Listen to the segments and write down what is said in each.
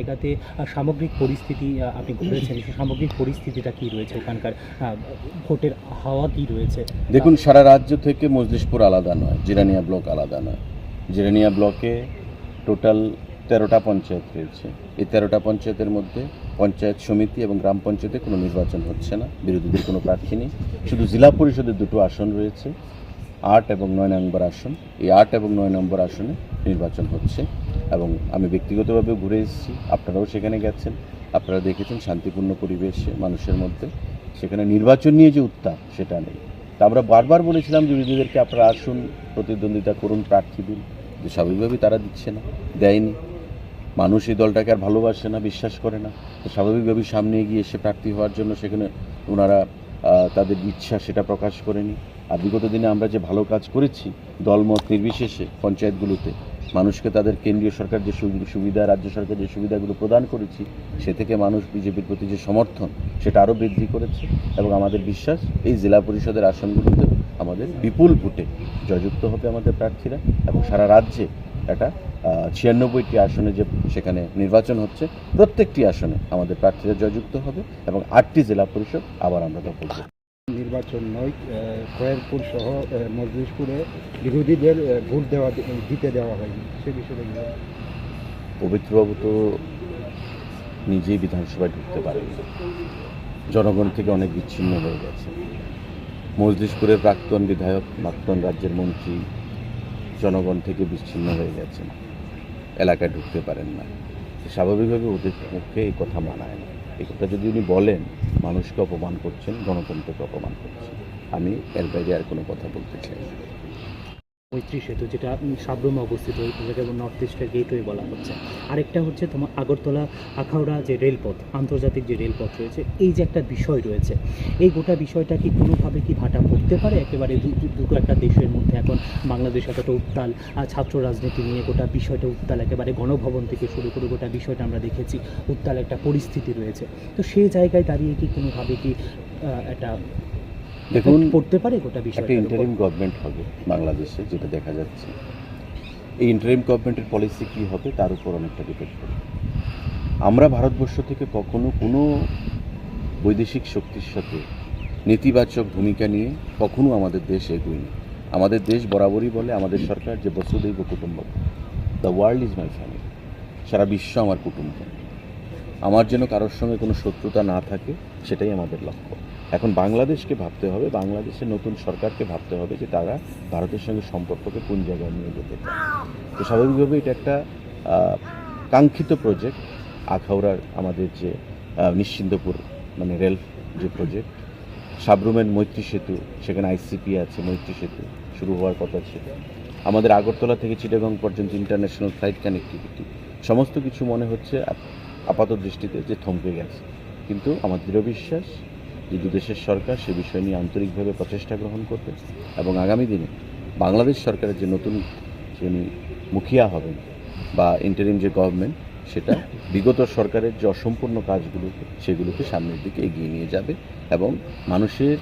জায়গাতে সামগ্রিক পরিস্থিতি আপনি ঘুরেছেন সামগ্রিক পরিস্থিতিটা কি রয়েছে ওখানকার ভোটের হাওয়া কি রয়েছে? দেখুন, সারা রাজ্য থেকে মজলিশপুর আলাদা নয়, জিরানিয়া ব্লক আলাদা নয়। জিরানিয়া ব্লকে টোটাল তেরোটা পঞ্চায়েত রয়েছে। এই তেরোটা পঞ্চায়েতের মধ্যে পঞ্চায়েত সমিতি এবং গ্রাম পঞ্চায়েতে কোনো নির্বাচন হচ্ছে না, বিরোধীদের কোনো প্রার্থী নেই। শুধু জেলা পরিষদের দুটো আসন রয়েছে। আট এবং নয় নম্বর আসন। এই আট এবং নয় নম্বর আসনে নির্বাচন হচ্ছে এবং আমি ব্যক্তিগতভাবে ঘুরে এসেছি। আপনারাও সেখানে গেছেন। আপনারা দেখেছেন শান্তিপূর্ণ পরিবেশে মানুষের মধ্যে। সেখানে নির্বাচন নিয়ে যে উত্তাপ, সেটা নেই। তা আমরা বারবার বলেছিলাম যে বিরোধীদেরকে আপনারা আসুন, প্রতিদ্বন্দ্বিতা করুন, প্রার্থী দিন। যে স্বাভাবিকভাবেই তারা দিচ্ছে না, দেয়নি। মানুষ এই দলটাকে আর ভালোবাসে না, বিশ্বাস করে না। তো স্বাভাবিকভাবেই সামনে এগিয়ে এসে প্রার্থী হওয়ার জন্য সেখানে ওনারা তাদের ইচ্ছা সেটা প্রকাশ করেনি। আর বিগত দিনে আমরা যে ভালো কাজ করেছি দলমত নির্বিশেষে পঞ্চায়েতগুলোতে, মানুষকে তাদের কেন্দ্রীয় সরকার যে সুবিধা, রাজ্য সরকার যে সুবিধাগুলো প্রদান করেছি, সে থেকে মানুষ বিজেপির প্রতি যে সমর্থন, সেটা আরও বৃদ্ধি করেছে এবং আমাদের বিশ্বাস এই জেলা পরিষদের আসনগুলোতে আমাদের বিপুল ভোটে জয়যুক্ত হবে আমাদের প্রার্থীরা এবং সারা রাজ্যে একটা ছিয়ানব্বইটি আসনে যে সেখানে নির্বাচন হচ্ছে, প্রত্যেকটি আসনে আমাদের প্রার্থীরা জয়যুক্ত হবে এবং আটটি জেলা পরিষদ আবার আমরা দখল নির্বাচন নয় খয়েরপুর সহ মজলিশপুরে বিরোধীদের ভোট দেওয়া দিতে দেওয়া হয়নি, সে বিষয়ে? পবিত্রবাবু তো নিজেই বিধানসভায় ঢুকতে পারেন জনগণ থেকে অনেক বিচ্ছিন্ন হয়ে গেছে। মজলিশপুরের প্রাক্তন বিধায়ক, প্রাক্তন রাজ্যের মন্ত্রী জনগণ থেকে বিচ্ছিন্ন হয়ে গেছেন। এলাকায় ঢুকতে পারেন না। স্বাভাবিকভাবে ওদের মুখে এই কথা মানায় না। এই কথা যদি উনি বলেন, মানুষকে অপমান করছেন, গণতন্ত্রকে অপমান করছেন। আমি এর বাইরে আর কোনো কথা বলতে চাই না। মৈত্রী সেতু, যেটা সাবরুমে অবস্থিত যেটাকে নর্থ ইস্টের গেটওয়ে বলা হচ্ছে। আরেকটা হচ্ছে তোমার আগরতলা, আখাউড়া যে রেলপথ, আন্তর্জাতিক যে রেলপথ রয়েছে, এই যে একটা বিষয় রয়েছে, এই গোটা বিষয়টা কি কোনোভাবে কি ভাটা পড়তে পারে? একেবারে দুটো একটা দেশের মধ্যে এখন বাংলাদেশ এতটা উত্তাল ছাত্র রাজনীতি নিয়ে গোটা বিষয়টা উত্তাল, একেবারে গণভবন থেকে শুরু করে গোটা বিষয়টা আমরা দেখেছি, উত্তাল একটা পরিস্থিতি রয়েছে। তো সেই জায়গায় দাঁড়িয়ে কি কোনোভাবে কি একটা দেখুন, পড়তে পারে গোটা বিষয় একটা ইন্টারিম গভর্নমেন্ট হবে বাংলাদেশে যেটা দেখা যাচ্ছে। এই ইন্টারিম গভর্নমেন্টের পলিসি কী হবে তার উপর অনেকটা ডিপেন্ড করবে। আমরা ভারতবর্ষ থেকে কখনো কোনো বৈদেশিক শক্তির সাথে নেতিবাচক ভূমিকা নিয়ে কখনো আমাদের দেশ এগোয়নি। আমাদের দেশ বরাবরই বলে আমাদের সরকার যে বসুদৈব কুটুম্ব the world is my family সারা বিশ্ব আমার কুটুম্ব। আমার যেন কারোর সঙ্গে কোনো শত্রুতা না থাকে, সেটাই আমাদের লক্ষ্য। এখন বাংলাদেশকে ভাবতে হবে, বাংলাদেশের নতুন সরকারকে ভাবতে হবে যে তারা ভারতের সঙ্গে সম্পর্ককে কোন জায়গায় নিয়ে যেতে চায়। তো স্বাভাবিকভাবে এটা একটা কাঙ্ক্ষিত প্রজেক্ট আখাউড়ার আমাদের যে নিশ্চিন্তপুর মানে রেল যে প্রজেক্ট সাবরুমের মৈত্রী সেতু, সেখানে আইসিপি আছে, মৈত্রী সেতু, শুরু হওয়ার কথা ছিল। আমাদের আগরতলা থেকে চিটাগং পর্যন্ত ইন্টারন্যাশনাল ফ্লাইট কানেক্টিভিটি সমস্ত কিছু মনে হচ্ছে আপাত দৃষ্টিতে যে থমকে গেছে। কিন্তু আমার দৃঢ় বিশ্বাস যে দুদেশের সরকার সে বিষয় নিয়ে আন্তরিকভাবে প্রচেষ্টা গ্রহণ করবে এবং আগামী দিনে বাংলাদেশ সরকারের যে নতুন যিনি মুখিয়া হবেন বা ইন্টারিম যে গভর্নমেন্ট সেটা বিগত সরকারের যে অসম্পূর্ণ কাজগুলোকে সেগুলোকে সামনের দিকে এগিয়ে নিয়ে যাবে এবং মানুষের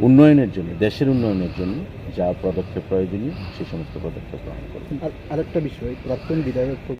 উন্নয়নের জন্য, দেশের উন্নয়নের জন্য যা পদক্ষেপ প্রয়োজনীয় সেই সমস্ত পদক্ষেপ গ্রহণ করবে। আর আরেকটা বিষয়, প্রাক্তন বিধায়ক